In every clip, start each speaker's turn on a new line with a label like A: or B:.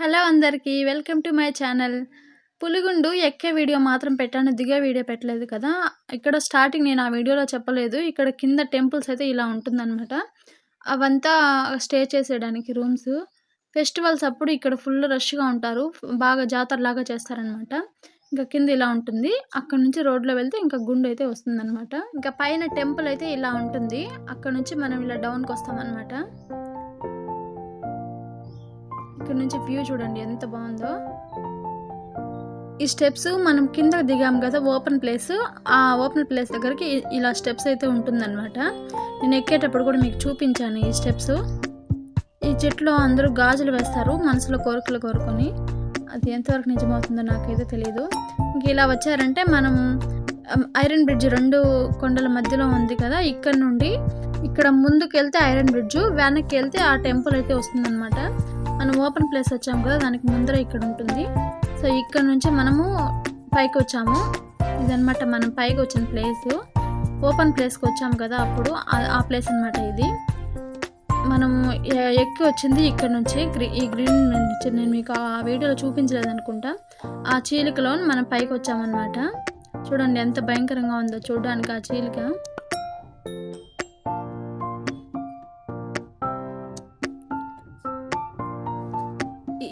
A: Hello అందరికీ welcome to my channel. Puligundu ఎక్కే video మాత్రం పెట్టాను దిగే వీడియో పెట్టలేదు కదా. ఇక్కడ స్టార్టింగ్ నేను ఆ వీడియోలో చెప్పలేదు. ఇక్కడ కింద టెంపుల్స్ అయితే ఇలా ఉంటుందన్నమాట. అవంతా స్టే చేసేయడానికి రూమ్స్. ఫెస్టివల్స్ అప్పుడు ఇక్కడ ఫుల్ రష్గా ఉంటారు. బాగా జాతరలాగా చేస్తారనమాట ఇంకా కింద ఇలా ఉంటుంది. అక్కడ నుంచి రోడ్లో వెళ్తే ఇంకా గుండు అయితే వస్తుందన్నమాట. ఇంకా పైన టెంపుల్ అయితే ఇలా ఉంటుంది. అక్కడ నుంచి మనం ఇలా డౌన్కి వస్తామన్నమాట. ఇక్కడ నుంచి వ్యూ చూడండి ఎంత బాగుందో. ఈ స్టెప్స్ మనం కింద దిగాం కదా ఓపెన్ ప్లేస్ ఆ ఓపెన్ ప్లేస్ దగ్గరికి ఇలా స్టెప్స్ అయితే ఉంటుందన్నమాట. నేను ఎక్కేటప్పుడు కూడా మీకు చూపించాను ఈ స్టెప్స్ ఈ చెట్లో అందరూ గాజులు వేస్తారు మనసులో కోరికలు కోరుకొని. అది ఎంతవరకు నిజమవుతుందో నాకైతే తెలియదు ఇంక ఇలా వచ్చారంటే మనం ఐరన్ బ్రిడ్జ్ రెండు కొండల మధ్యలో ఉంది కదా ఇక్కడ నుండి. ఇక్కడ ముందుకు వెళ్తే ఐరన్ బ్రిడ్జ్ వెనక్కి వెళ్తే ఆ టెంపుల్ అయితే వస్తుందన్నమాట. మనం ఓపెన్ ప్లేస్ వచ్చాము కదా దానికి ముందర ఇక్కడ ఉంటుంది. సో ఇక్కడ నుంచి మనము పైకి వచ్చాము. ఇదనమాట మనం పైకి వచ్చిన ప్లేస్ ఓపెన్ ప్లేస్కి వచ్చాము కదా అప్పుడు ఆ- ప్లేస్ అన్నమాట ఇది. మనము ఎక్కి వచ్చింది ఇక్కడ నుంచి ఈ గ్రీన్ నుంచి. నేను మీకు ఆ వీడియోలో చూపించలేదు అనుకుంటా. ఆ చీలికలో మనం పైకి వచ్చామన్నమాట. చూడండి ఎంత భయంకరంగా ఉందో చూడడానికి ఆ చీలిక.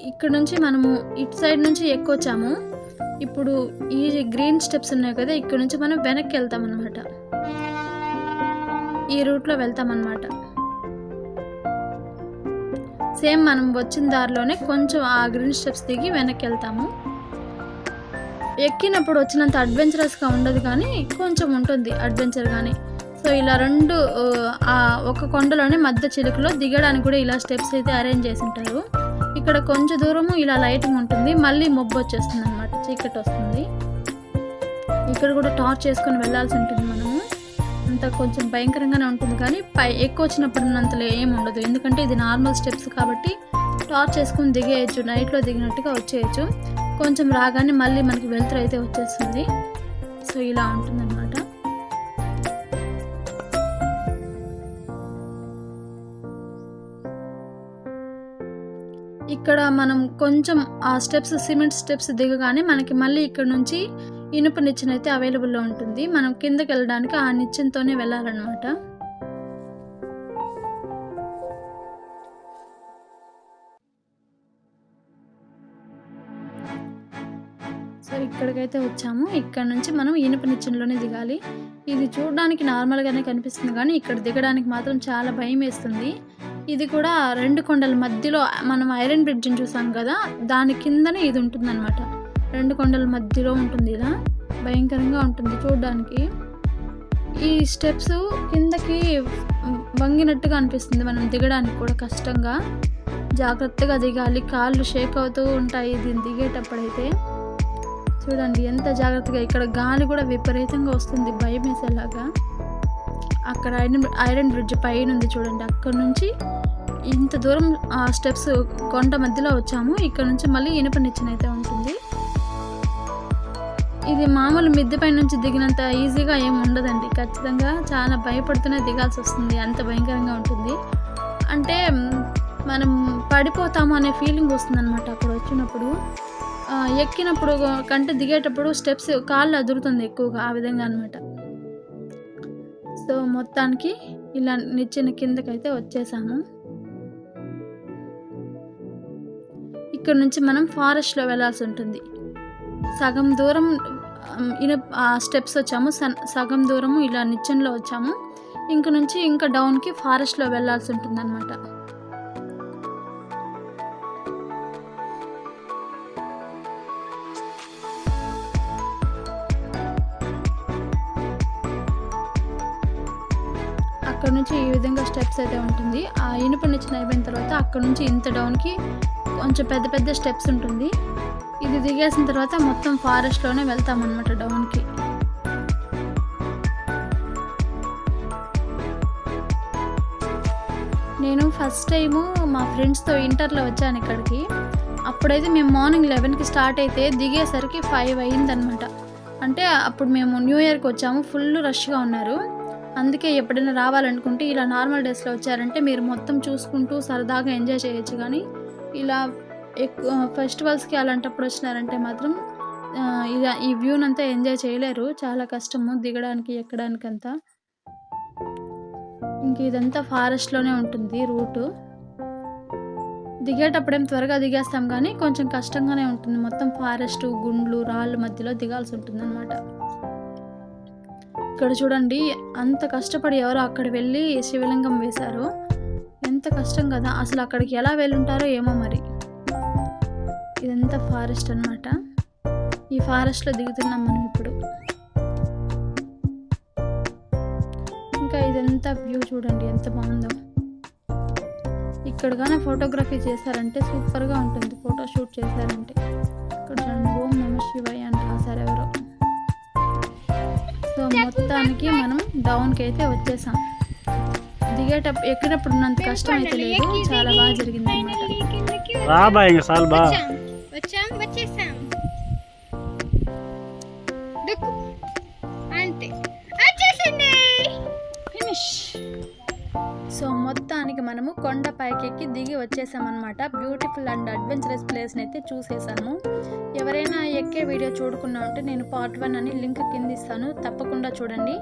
A: ఇక్కడ నుంచి మనము ఇటు సైడ్ నుంచి ఎక్కువచ్చాము. ఇప్పుడు ఈ గ్రీన్ స్టెప్స్ ఉన్నాయి కదా ఇక్కడ నుంచి మనం వెనక్కి వెళ్తాం అనమాట ఈ రూట్లో వెళ్తాం అనమాట సేమ్ మనం వచ్చిన దారిలోనే కొంచెం ఆ గ్రీన్ స్టెప్స్ దిగి వెనక్కి వెళ్తాము. ఎక్కినప్పుడు వచ్చినంత అడ్వెంచరస్గా ఉండదు కానీ కొంచెం ఉంటుంది అడ్వెంచర్ కానీ సో ఇలా రెండు ఆ, ఒక కొండలోనే మధ్య చిలుకలో దిగడానికి కూడా ఇలా స్టెప్స్ అయితే అరేంజ్ చేసి ఉంటారు. ఇక్కడ కొంచెం దూరము ఇలా లైటింగ్ ఉంటుంది. మళ్ళీ మబ్బు వచ్చేస్తుంది అనమాట చీకటి వస్తుంది. ఇక్కడ కూడా టార్చ్ చేసుకొని వెళ్ళాల్సి ఉంటుంది మనము. అంత కొంచెం భయంకరంగానే ఉంటుంది కానీ పై ఎక్కువ వచ్చినప్పుడు అంతలో ఏం ఉండదు. ఎందుకంటే ఇది నార్మల్ స్టెప్స్ కాబట్టి టార్చ్ చేసుకొని దిగేయచ్చు. నైట్లో దిగినట్టుగా వచ్చేయచ్చు. కొంచెం రాగానే మళ్ళీ మనకి వెలుతురు అయితే వచ్చేస్తుంది. సో ఇలా ఉంటుందన్నమాట. ఇక్కడ మనం కొంచెం ఆ స్టెప్స్ సిమెంట్ స్టెప్స్ దిగగానే మనకి మళ్ళీ ఇక్కడ నుంచి ఇనుప నిచ్చెన అయితే అవైలబుల్లో ఉంటుంది. మనం కిందకి వెళ్ళడానికి ఆ నిచ్చెనతోనే వెళ్ళాలన్నమాట. సో ఇక్కడికైతే వచ్చాము. ఇక్కడ నుంచి మనం ఇనుప నిచ్చెనలోనే దిగాలి. ఇది చూడడానికి నార్మల్గానే కనిపిస్తుంది కానీ ఇక్కడ దిగడానికి మాత్రం చాలా భయం వేస్తుంది. ఇది కూడా రెండు కొండల మధ్యలో మనం ఐరన్ బ్రిడ్జ్ని చూసాం కదా దాని కిందనే ఇది ఉంటుందన్నమాట. రెండు కొండల మధ్యలో ఉంటుంది ఇలా. భయంకరంగా ఉంటుంది చూడడానికి. ఈ స్టెప్స్ కిందకి వంగినట్టుగా అనిపిస్తుంది మనం దిగడానికి కూడా కష్టంగా. జాగ్రత్తగా దిగాలి కాళ్ళు షేక్ అవుతూ ఉంటాయి దీన్ని దిగేటప్పుడైతే. చూడండి ఎంత జాగ్రత్తగా ఇక్కడ గాలి కూడా విపరీతంగా వస్తుంది భయం వేసేలాగా అక్కడ ఐరన్ ఐరన్ బ్రిడ్జ్ పైన ఉంది చూడండి. అక్కడ నుంచి ఇంత దూరం ఆ స్టెప్స్ కొండ మధ్యలో వచ్చాము. ఇక్కడ నుంచి మళ్ళీ ఇనుప నిచ్చెన అయితే ఉంటుంది. ఇది మామూలు మిద్దె పై నుంచి దిగినంత ఈజీగా ఏం ఉండదండి. ఖచ్చితంగా చాలా భయపడుతూనే దిగాల్సి వస్తుంది. అంత భయంకరంగా ఉంటుంది. అంటే మనం పడిపోతాము అనే ఫీలింగ్ వస్తుంది అనమాట అక్కడ వచ్చినప్పుడు. ఎక్కినప్పుడు కంటే దిగేటప్పుడు స్టెప్స్ కాళ్ళు అదురుతుంది ఎక్కువగా ఆ విధంగా అనమాట సో మొత్తానికి ఇలా నిచ్చెన కిందకైతే వచ్చేసాము. ఇక్కడ నుంచి మనం ఫారెస్ట్లో వెళ్ళాల్సి ఉంటుంది. సగం దూరం ఇన ఆ స్టెప్స్ వచ్చాము. సన్- సగం దూరము ఇలా నిచ్చెనలో వచ్చాము. ఇంక నుంచి ఇంకా డౌన్కి ఫారెస్ట్లో వెళ్ళాల్సి ఉంటుంది అక్కడ నుంచి ఈ విధంగా స్టెప్స్ అయితే ఉంటుంది. ఆ ఇనుప నుంచి అయిపోయిన తర్వాత అక్కడ నుంచి ఇంత డౌన్కి కొంచెం పెద్ద పెద్ద స్టెప్స్ ఉంటుంది. ఇది దిగేసిన తర్వాత మొత్తం ఫారెస్ట్లోనే వెళ్తాం అనమాట డౌన్కి. నేను ఫస్ట్ టైము మా ఫ్రెండ్స్తో ఇంటర్లో వచ్చాను ఇక్కడికి. అప్పుడైతే మేము మార్నింగ్ లెవెన్కి స్టార్ట్ అయితే దిగేసరికి ఫైవ్ అయిందనమాట అంటే అప్పుడు మేము న్యూ ఇయర్కి వచ్చాము. ఫుల్ రష్గా ఉన్నారు. అందుకే ఎప్పుడైనా రావాలనుకుంటే ఇలా నార్మల్ డేస్లో వచ్చారంటే మీరు మొత్తం చూసుకుంటూ సరదాగా ఎంజాయ్ చేయొచ్చు. కానీ ఇలా ఎక్కువ ఫెస్టివల్స్కి అలాంటప్పుడు వచ్చినారంటే మాత్రం ఇలా ఈ వ్యూనంతా ఎంజాయ్ చేయలేరు. చాలా కష్టము దిగడానికి ఎక్కడానికి అంతా ఇంక ఇదంతా ఫారెస్ట్లోనే ఉంటుంది రూటు. దిగేటప్పుడేం త్వరగా దిగేస్తాం కానీ కొంచెం కష్టంగానే ఉంటుంది. మొత్తం ఫారెస్ట్ గుండ్లు రాళ్ళ మధ్యలో దిగాల్సి ఉంటుంది ఇక్కడ చూడండి అంత కష్టపడి ఎవరో అక్కడ వెళ్ళి శివలింగం వేశారు. ఎంత కష్టం కదా అసలు అక్కడికి ఎలా వెళ్ళుంటారో ఏమో మరి. ఇదంతా ఫారెస్ట్ అన్నమాట. ఈ ఫారెస్ట్లో దిగుతున్నాం మనం ఇప్పుడు. ఇంకా ఇదంతా వ్యూ చూడండి ఎంత బాగుందో. ఇక్కడ కానీ ఫోటోగ్రఫీ చేశారంటే సూపర్గా ఉంటుంది ఫోటో షూట్ చేశారంటే. ఇక్కడ ఓం నమ శివాయ మొత్తానికి మనం డౌన్కి అయితే వచ్చేసాం. దిగేటప్పుడు ఎక్కినప్పుడు ఉన్నంత కష్టం అయితే లేదు. చాలా బాగా జరిగింది అనమాట
B: ఇంక చాలు
C: వచ్చాం. వచ్చేసాం. అంతే. వచ్చేసింది
A: ఫినిష్. సో మొత్తానికి మనము కొండ పైకెక్కి దిగి వచ్చేసామన్నమాట. బ్యూటిఫుల్ అండ్ అడ్వెంచరస్ ప్లేస్ని అయితే చూసేసాము. ఎవరైనా ఎక్కే వీడియో చూడకుండా ఉంటే నేను పార్ట్ వన్ అని లింక్ కింద ఇస్తాను. తప్పకుండా చూడండి.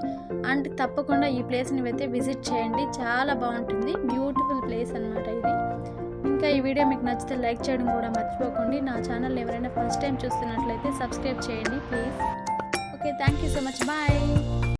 A: అండ్ తప్పకుండా ఈ ప్లేస్ని అయితే విజిట్ చేయండి. చాలా బాగుంటుంది. బ్యూటిఫుల్ ప్లేస్ అన్నమాట ఇది. ఇంకా ఈ వీడియో మీకు నచ్చితే లైక్ చేయడం కూడా మర్చిపోకండి. నా ఛానల్ ఎవరైనా ఫస్ట్ టైం చూస్తున్నట్లయితే సబ్స్క్రైబ్ చేయండి please okay thank you so much bye